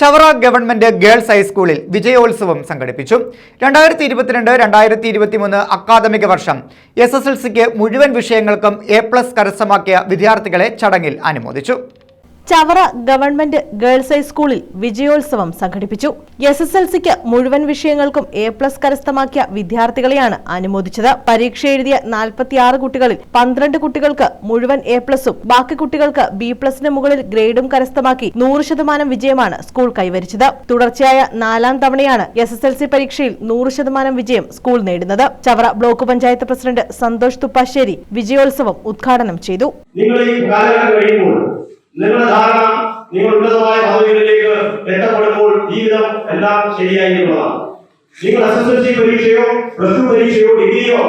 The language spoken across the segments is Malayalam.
ചവറ ഗവൺമെന്റ് ഗേൾസ് ഹൈസ്കൂളിൽ വിജയോത്സവം സംഘടിപ്പിച്ചു. രണ്ടായിരത്തി ഇരുപത്തിരണ്ട് രണ്ടായിരത്തി ഇരുപത്തിമൂന്ന് അക്കാദമിക വർഷം എസ് എസ് എൽ സിക്ക് മുഴുവൻ വിഷയങ്ങൾക്കും എ പ്ലസ് കരസ്ഥമാക്കിയ വിദ്യാർത്ഥികളെ ചടങ്ങിൽ അനുമോദിച്ചു. ചവറ ഗവൺമെന്റ് ഗേൾസ് ഹൈസ്കൂളിൽ വിജയോത്സവം സംഘടിപ്പിച്ചു. എസ് എസ് എൽ സിക്ക് മുഴുവൻ വിഷയങ്ങൾക്കും എ പ്ലസ് കരസ്ഥമാക്കിയ വിദ്യാർത്ഥികളെയാണ് അനുമോദിച്ചത്. പരീക്ഷ എഴുതിയ നാൽപ്പത്തിയാറ് കുട്ടികളിൽ പന്ത്രണ്ട് കുട്ടികൾക്ക് മുഴുവൻ എ പ്ലസും ബാക്കി കുട്ടികൾക്ക് ബി പ്ലസിന് മുകളിൽ ഗ്രേഡും കരസ്ഥമാക്കി നൂറ് ശതമാനം വിജയമാണ് സ്കൂൾ കൈവരിച്ചത്. തുടർച്ചയായ നാലാം തവണയാണ് എസ് എസ് എൽ സി പരീക്ഷയിൽ നൂറ് ശതമാനം വിജയം സ്കൂൾ നേടുന്നത്. ചവറ ബ്ലോക്ക് പഞ്ചായത്ത് പ്രസിഡന്റ് സന്തോഷ് തുപ്പാശ്ശേരി വിജയോത്സവം ഉദ്ഘാടനം ചെയ്തു. നിങ്ങളുടെ ധാരണ നിങ്ങൾ ഉന്നതമായ പദവികളിലേക്ക് എത്തപ്പെടുമ്പോൾ ജീവിതം എല്ലാം ശരിയായി എന്നുള്ളതാണ് നിങ്ങൾ എസ് എസ് എൽ സി പരീക്ഷയോ പ്ലസ് ടു പരീക്ഷയോ ഡിഗ്രിയോ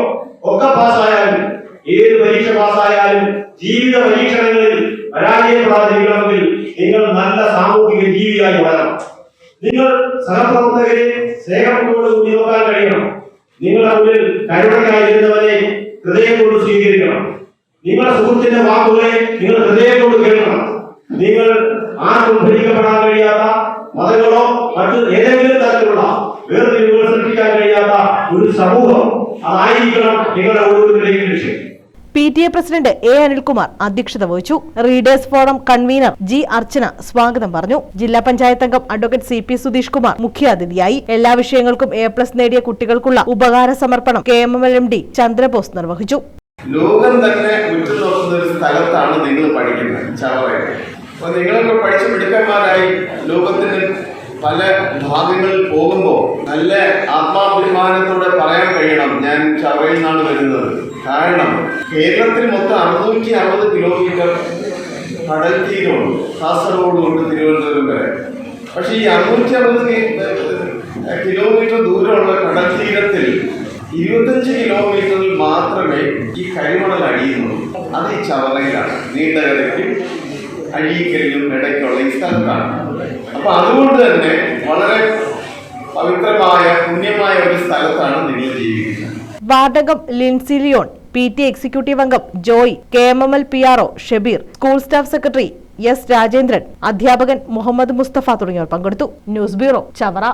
ഒക്കെ പാസ്സായാലും ഏത് പരീക്ഷ പാസ്സായാലും ജീവിത പരീക്ഷണങ്ങളിൽ പരാജയപ്പെടാതിരിക്കണമെങ്കിൽ നിങ്ങൾ നല്ല സാമൂഹിക ജീവിയായി വളരണം. നിങ്ങൾ സഹപ്രവർത്തകരെ സ്നേഹത്തോട് കൂടി നോക്കാൻ കഴിയണം. നിങ്ങളുടെ മുന്നിൽ കൊണ്ട് സ്വീകരിക്കണം. നിങ്ങളുടെ സുഹൃത്തിന്റെ വാക്കുകളെ നിങ്ങൾ ഹൃദയം നിങ്ങൾ ആർക്കും ഭരിക്കപ്പെടാൻ കഴിയാത്ത മതങ്ങളോ മറ്റു ഏതെങ്കിലും തരത്തിലുള്ള വേർതിരിവുകൾ സൃഷ്ടിക്കാൻ കഴിയാത്ത ഒരു സമൂഹം അതായിരിക്കണം നിങ്ങളുടെ ഓരോരുത്തരുടെയും ലക്ഷ്യം. P T A president A Anilkumar അധ്യക്ഷത വഹിച്ചു. Readers forum convener G Archana സ്വാഗതം പറഞ്ഞു. ജില്ലാ പഞ്ചായത്ത് അംഗം advocate C P Sudheesh Kumar മുഖ്യാതിഥിയായി. എല്ലാ വിഷയങ്ങൾക്കും എ പ്ലസ് നേടിയ കുട്ടികൾക്കുള്ള ഉപകാര സമർപ്പണം K M L M D Chandrabose നിർവഹിച്ചു. ലോകം തന്നെ ഉറ്റുനോക്കുന്ന ഒരു സ്ഥലത്താണ് നിങ്ങൾ പഠിക്കുന്നത്. ചവറയിൽ അപ്പൊ നിങ്ങളൊക്കെ പഠിച്ച മിടുക്കന്മാരായി ലോകത്തിന് പല ഭാഗങ്ങളിൽ പോകുമ്പോൾ നല്ല ആത്മാഭിമാനത്തോടെ പറയാൻ കഴിയണം. ഞാൻ ചവറയിൽ നിന്നാണ് വരുന്നത്. കാരണം കേരളത്തിൽ മൊത്തം അറുന്നൂറ്റി അറുപത് കിലോമീറ്റർ കടൽ തീരമുണ്ട്. കാസർഗോഡ് കൊണ്ട് തിരുവനന്തപുരം വരെ. പക്ഷേ ഈ അറുന്നൂറ്റി അറുപത് കിലോമീറ്റർ ദൂരമുള്ള കടൽ തീരത്തിൽ ഇരുപത്തഞ്ച് കിലോമീറ്ററിൽ മാത്രമേ ഈ കരിമണൽ അടിയുന്നുള്ളൂ അത് ഈ ചവറയിലാണ്. നീണ്ടകരയ്ക്കും അഴീക്കലിനും ഇടയ്ക്കുള്ള ഈ സ്ഥലത്താണ്. അപ്പൊ അതുകൊണ്ട് തന്നെ വളരെ പവിത്രമായ പുണ്യമായ ഒരു സ്ഥലത്താണ് നിങ്ങൾ ജീവിക്കുന്നത്. വാതകം Lincy Leon P T executive അംഗം Joy K M M L P R O Shabeer school staff secretary S Rajendran അധ്യാപകൻ മുഹമ്മദ് മുസ്തഫ തുടങ്ങിയവർ പങ്കെടുത്തു. News bureau Chavara.